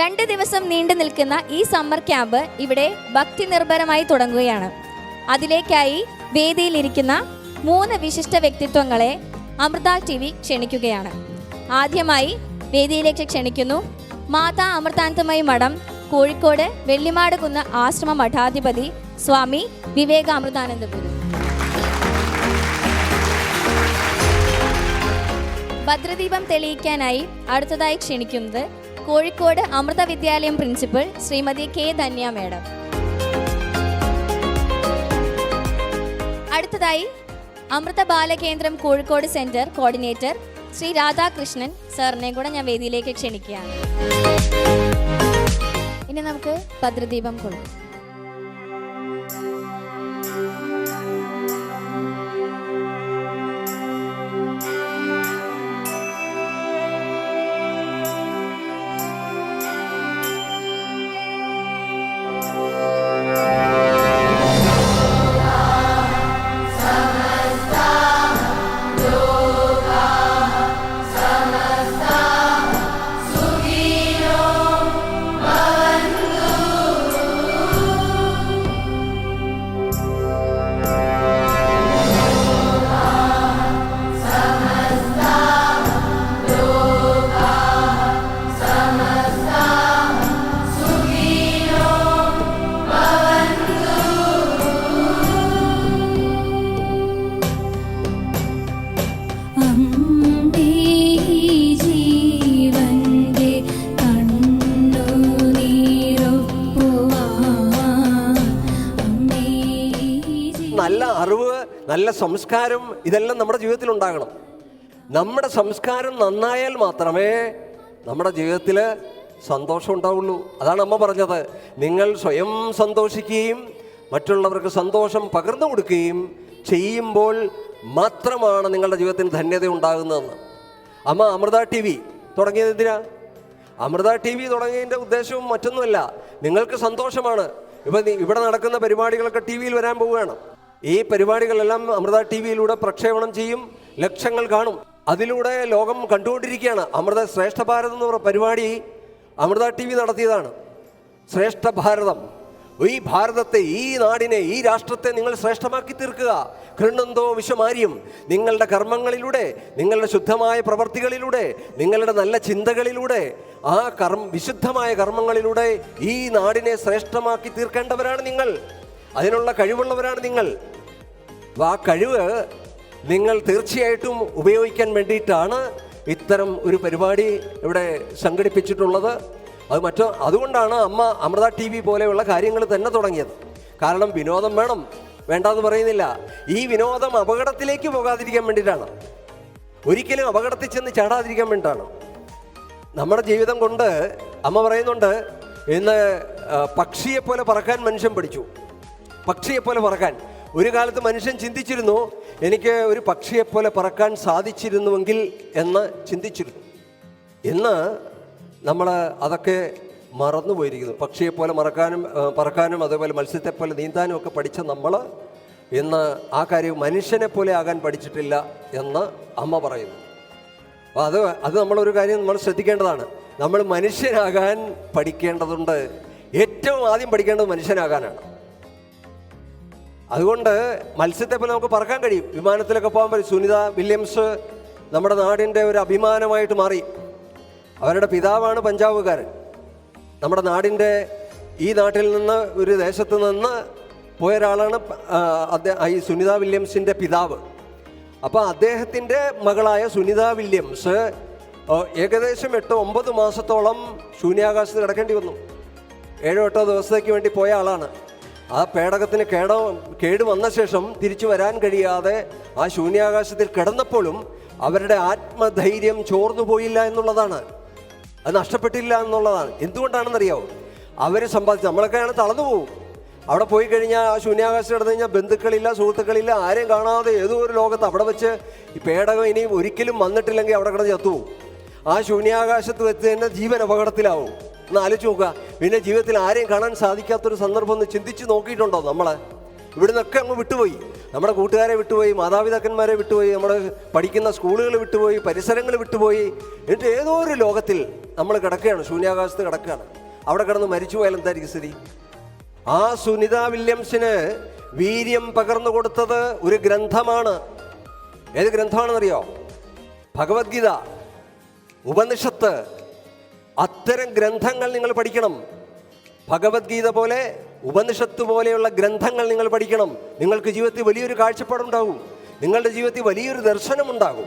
രണ്ട് ദിവസം നീണ്ടു നിൽക്കുന്ന ഈ സമ്മർ ക്യാമ്പ് ഇവിടെ ഭക്തി നിർഭരമായി തുടങ്ങുകയാണ്. അതിലേക്കായി വേദിയിലിരിക്കുന്ന മൂന്ന് വിശിഷ്ട വ്യക്തിത്വങ്ങളെ അമൃത ടി വി ക്ഷണിക്കുകയാണ്. ആദ്യമായി വേദിയിലേക്ക് ക്ഷണിക്കുന്നു മാതാ അമൃതാനന്ദമയി മഠം കോഴിക്കോട് വെള്ളിമാട് കുന്ന് ആശ്രമ മഠാധിപതി സ്വാമി വിവേക അമൃതാനന്ദപുരി ഭദ്രദീപം തെളിയിക്കാനായി അടുത്തതായി ക്ഷണിക്കുന്നത് Kozhikode Amrita Vidyalayam principal Shrimati K Dhanya madam. അടുത്തതായി അമൃത ബാലകേന്ദ്രം കോഴിക്കോട് സെന്റർ കോർഡിനേറ്റർ ശ്രീ രാധാകൃഷ്ണൻ സാറിനെ കൂടെ ഞാൻ വേദിയിലേക്ക് ക്ഷണിക്കുകയാണ്. ഇനി നമുക്ക് ഭദ്രദീപം കൊള്ളാം. നല്ല സംസ്കാരം ഇതെല്ലാം നമ്മുടെ ജീവിതത്തിൽ ഉണ്ടാകണം. നമ്മുടെ സംസ്കാരം നന്നായാൽ മാത്രമേ നമ്മുടെ ജീവിതത്തിൽ സന്തോഷം ഉണ്ടാവുള്ളൂ. അതാണ് അമ്മ പറഞ്ഞത്. നിങ്ങൾ സ്വയം സന്തോഷിക്കുകയും മറ്റുള്ളവർക്ക് സന്തോഷം പകർന്നു കൊടുക്കുകയും ചെയ്യുമ്പോൾ മാത്രമാണ് നിങ്ങളുടെ ജീവിതത്തിന് ധന്യത ഉണ്ടാകുന്നതെന്ന് അമ്മ അമൃത ടി വി തുടങ്ങിയത് എന്തിനാ? അമൃത ടി വി തുടങ്ങിയതിന്റെ ഉദ്ദേശവും മറ്റൊന്നുമല്ല. നിങ്ങൾക്ക് സന്തോഷമാണ്. ഇപ്പം ഇവിടെ നടക്കുന്ന പരിപാടികളൊക്കെ ടി വിയിൽ വരാൻ പോവുകയാണ്. ഈ പരിപാടികളെല്ലാം അമൃത ടി വിയിലൂടെ പ്രക്ഷേപണം ചെയ്യും ലക്ഷങ്ങൾ കാണും. അതിലൂടെ ലോകം കണ്ടുകൊണ്ടിരിക്കുകയാണ്. അമൃത ശ്രേഷ്ഠ ഭാരതം എന്ന് പറഞ്ഞ പരിപാടി അമൃത ടി വി നടത്തിയതാണ്. ശ്രേഷ്ഠ ഭാരതം. ഈ ഭാരതത്തെ ഈ നാടിനെ ഈ രാഷ്ട്രത്തെ നിങ്ങൾ ശ്രേഷ്ഠമാക്കി തീർക്കുക. കൃണ്ണന്തോ വിശ്വമാര്യം. നിങ്ങളുടെ കർമ്മങ്ങളിലൂടെ നിങ്ങളുടെ ശുദ്ധമായ പ്രവർത്തികളിലൂടെ നിങ്ങളുടെ നല്ല ചിന്തകളിലൂടെ ആ കർമ്മ വിശുദ്ധമായ കർമ്മങ്ങളിലൂടെ ഈ നാടിനെ ശ്രേഷ്ഠമാക്കി തീർക്കേണ്ടവരാണ് നിങ്ങൾ. അതിനുള്ള കഴിവുള്ളവരാണ് നിങ്ങൾ. ആ കഴിവ് നിങ്ങൾ തീർച്ചയായിട്ടും ഉപയോഗിക്കാൻ വേണ്ടിയിട്ടാണ് ഇത്തരം ഒരു പരിപാടി ഇവിടെ സംഘടിപ്പിച്ചിട്ടുള്ളത്. അത് മറ്റോ അതുകൊണ്ടാണ് അമ്മ അമൃത ടി വി പോലെയുള്ള കാര്യങ്ങൾ തന്നെ തുടങ്ങിയത്. കാരണം വിനോദം വേണം വേണ്ടാന്ന് പറയുന്നില്ല. ഈ വിനോദം അപകടത്തിലേക്ക് പോകാതിരിക്കാൻ വേണ്ടിയിട്ടാണ്. ഒരിക്കലും അപകടത്തിൽ ചെന്ന് ചാടാതിരിക്കാൻ വേണ്ടിയിട്ടാണ്. നമ്മുടെ ജീവിതം കൊണ്ട് അമ്മ പറയുന്നുണ്ട് ഇന്ന് പക്ഷിയെപ്പോലെ പക്ഷിയെ പോലെ പറക്കാൻ മനുഷ്യൻ പഠിച്ചു. പക്ഷിയെപ്പോലെ പറക്കാൻ. ഒരു കാലത്ത് മനുഷ്യൻ ചിന്തിച്ചിരുന്നു എനിക്ക് ഒരു പക്ഷിയെപ്പോലെ പറക്കാൻ സാധിച്ചിരുന്നുവെങ്കിൽ എന്ന് ചിന്തിച്ചിരുന്നു. ഇന്ന് നമ്മൾ അതൊക്കെ മറന്നു പോയിരിക്കുന്നു. പക്ഷിയെ പോലെ മറക്കാനും പറക്കാനും അതേപോലെ മത്സ്യത്തെ പോലെ നീന്താനും ഒക്കെ പഠിച്ച നമ്മൾ ഇന്ന് ആ കാര്യം മനുഷ്യനെ പോലെ ആകാൻ പഠിച്ചിട്ടില്ല എന്ന് അമ്മ പറയുന്നു. അപ്പോൾ അത് അത് നമ്മളൊരു കാര്യം നമ്മൾ ശ്രദ്ധിക്കേണ്ടതാണ്. നമ്മൾ മനുഷ്യനാകാൻ പഠിക്കേണ്ടതുണ്ട്. ഏറ്റവും ആദ്യം പഠിക്കേണ്ടത് മനുഷ്യനാകാനാണ്. അതുകൊണ്ട് മത്സ്യത്തെ നമുക്ക് പറക്കാൻ കഴിയും. വിമാനത്തിലൊക്കെ പോകാൻ പറ്റും. സുനിത വില്യംസ് നമ്മുടെ നാടിന്റെ ഒരു അഭിമാനമായിട്ട് മാറി. അവരുടെ പിതാവാണ് പഞ്ചാബുകാരൻ. നമ്മുടെ നാടിന്റെ ഈ നാട്ടിൽ നിന്ന് ഒരു ദേശത്ത് നിന്ന് പോയ ഒരാളാണ് ഈ സുനിത വില്യംസിന്റെ പിതാവ്. അപ്പോൾ അദ്ദേഹത്തിന്റെ മകളായ സുനിത വില്യംസ് ഏകദേശം എട്ട് ഒമ്പത് മാസത്തോളം ശൂന്യാകാശത്ത് കിടക്കേണ്ടി വന്നു. ഏഴോ എട്ടോ ദിവസത്തേക്ക് വേണ്ടി പോയ ആളാണ്. ആ പേടകത്തിന് കേട കേട് വന്ന ശേഷം തിരിച്ചു വരാൻ കഴിയാതെ ആ ശൂന്യാകാശത്തിൽ കിടന്നപ്പോഴും അവരുടെ ആത്മധൈര്യം ചോർന്നു പോയില്ല എന്നുള്ളതാണ്. അത് നഷ്ടപ്പെട്ടില്ല എന്നുള്ളതാണ്. എന്തുകൊണ്ടാണെന്നറിയാവോ? അവർ സമ്പാദിച്ചു നമ്മളൊക്കെയാണ് തളർന്നു പോകും അവിടെ പോയി കഴിഞ്ഞാൽ ആ ശൂന്യാകാശം കിടന്നു കഴിഞ്ഞാൽ ബന്ധുക്കളില്ല സുഹൃത്തുക്കളില്ല ആരെയും കാണാതെ ഏതോ ഒരു ലോകത്ത് അവിടെ വെച്ച് ഈ പേടകം ഇനി ഒരിക്കലും വന്നിട്ടില്ലെങ്കിൽ അവിടെ കിടന്ന് ചത്തുപോകും ആ ശൂന്യാകാശത്ത് വെച്ച് തന്നെ ജീവൻ അപകടത്തിലാവും. ഒന്ന് ആലോചിച്ച് നോക്കുക. പിന്നെ ജീവിതത്തിൽ ആരെയും കാണാൻ സാധിക്കാത്തൊരു സന്ദർഭം ഒന്ന് ചിന്തിച്ച് നോക്കിയിട്ടുണ്ടോ നമ്മൾ ഇവിടെ നിന്നൊക്കെ അങ്ങ് വിട്ടുപോയി. നമ്മുടെ കൂട്ടുകാരെ വിട്ടുപോയി മാതാപിതാക്കന്മാരെ വിട്ടുപോയി നമ്മൾ പഠിക്കുന്ന സ്കൂളുകൾ വിട്ടുപോയി പരിസരങ്ങൾ വിട്ടുപോയി. എന്നിട്ട് ഏതോ ഒരു ലോകത്തിൽ നമ്മൾ കിടക്കുകയാണ് ശൂന്യാകാശത്ത് കിടക്കുകയാണ്. അവിടെ കിടന്ന് മരിച്ചു പോയാൽ എന്തായിരിക്കും സ്ഥിതി? ആ സുനിത വില്യംസിന് വീര്യം പകർന്നു കൊടുത്തത് ഒരു ഗ്രന്ഥമാണ്. ഏത് ഗ്രന്ഥമാണെന്നറിയോ? ഭഗവത്ഗീത ഉപനിഷത്ത് അത്തരം ഗ്രന്ഥങ്ങൾ നിങ്ങൾ പഠിക്കണം. ഭഗവത്ഗീത പോലെ ഉപനിഷത്ത് പോലെയുള്ള ഗ്രന്ഥങ്ങൾ നിങ്ങൾ പഠിക്കണം. നിങ്ങൾക്ക് ജീവിതത്തിൽ വലിയൊരു കാഴ്ചപ്പാടുണ്ടാകും. നിങ്ങളുടെ ജീവിതത്തിൽ വലിയൊരു ദർശനമുണ്ടാകും.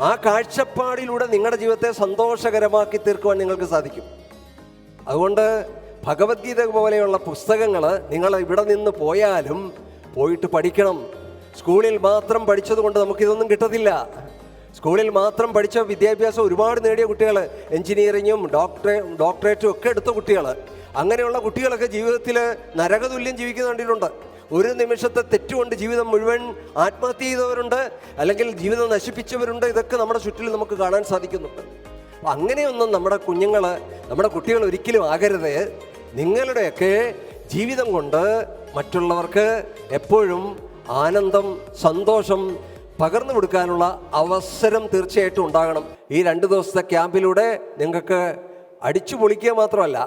ആ കാഴ്ചപ്പാടിലൂടെ നിങ്ങളുടെ ജീവിതത്തെ സന്തോഷകരമാക്കി തീർക്കുവാൻ നിങ്ങൾക്ക് സാധിക്കും. അതുകൊണ്ട് ഭഗവത്ഗീത പോലെയുള്ള പുസ്തകങ്ങൾ നിങ്ങൾ ഇവിടെ നിന്ന് പോയാലും പോയിട്ട് പഠിക്കണം. സ്കൂളിൽ മാത്രം പഠിച്ചതുകൊണ്ട് നമുക്കിതൊന്നും കിട്ടത്തില്ല. സ്കൂളിൽ മാത്രം പഠിച്ച വിദ്യാഭ്യാസം ഒരുപാട് നേടിയ കുട്ടികൾ എഞ്ചിനീയറിങ്ങും ഡോക്ടറേ ഡോക്ടറേറ്റും ഒക്കെ എടുത്ത കുട്ടികൾ അങ്ങനെയുള്ള കുട്ടികളൊക്കെ ജീവിതത്തിൽ നരകതുല്യം ജീവിക്കുന്ന കണ്ടിട്ടുണ്ട്. ഒരു നിമിഷത്തെ തെറ്റുകൊണ്ട് ജീവിതം മുഴുവൻ ആത്മഹത്യ ചെയ്തവരുണ്ട് അല്ലെങ്കിൽ ജീവിതം നശിപ്പിച്ചവരുണ്ട്. ഇതൊക്കെ നമ്മുടെ ചുറ്റിൽ നമുക്ക് കാണാൻ സാധിക്കുന്നുണ്ട്. അങ്ങനെയൊന്നും നമ്മുടെ കുഞ്ഞുങ്ങൾ നമ്മുടെ കുട്ടികൾ ഒരിക്കലും ആകരുത്. നിങ്ങളുടെയൊക്കെ ജീവിതം കൊണ്ട് മറ്റുള്ളവർക്ക് എപ്പോഴും ആനന്ദം സന്തോഷം പകർന്നു കൊടുക്കാനുള്ള അവസരം തീർച്ചയായിട്ടും ഉണ്ടാകണം. ഈ രണ്ട് ദിവസത്തെ ക്യാമ്പിലൂടെ നിങ്ങൾക്ക് അടിച്ചു പൊളിക്കുക മാത്രമല്ല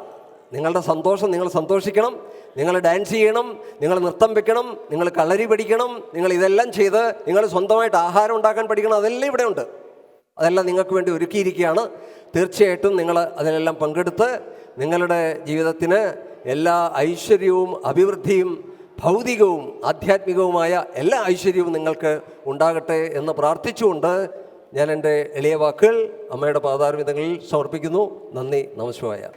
നിങ്ങളുടെ സന്തോഷം നിങ്ങൾ സന്തോഷിക്കണം നിങ്ങൾ ഡാൻസ് ചെയ്യണം നിങ്ങൾ നൃത്തം വെക്കണം നിങ്ങൾ കളരി പഠിക്കണം നിങ്ങൾ ഇതെല്ലാം ചെയ്ത് നിങ്ങൾ സ്വന്തമായിട്ട് ആഹാരം ഉണ്ടാക്കാൻ പഠിക്കണം അതെല്ലാം ഇവിടെ ഉണ്ട്. അതെല്ലാം നിങ്ങൾക്ക് വേണ്ടി ഒരുക്കിയിരിക്കുകയാണ്. തീർച്ചയായിട്ടും നിങ്ങൾ അതിലെല്ലാം പങ്കെടുത്ത് നിങ്ങളുടെ ജീവിതത്തിന് എല്ലാ ഐശ്വര്യവും അഭിവൃദ്ധിയും ഭൗതികവും ആധ്യാത്മികവുമായ എല്ലാ ഐശ്വര്യവും നിങ്ങൾക്ക് ഉണ്ടാകട്ടെ എന്ന് പ്രാർത്ഥിച്ചുകൊണ്ട് ഞാൻ എന്റെ എളിയ വാക്കുകൾ അമ്മയുടെ പാതാർവിധങ്ങളിൽ സമർപ്പിക്കുന്നു. നന്ദി നമസ്കാരം.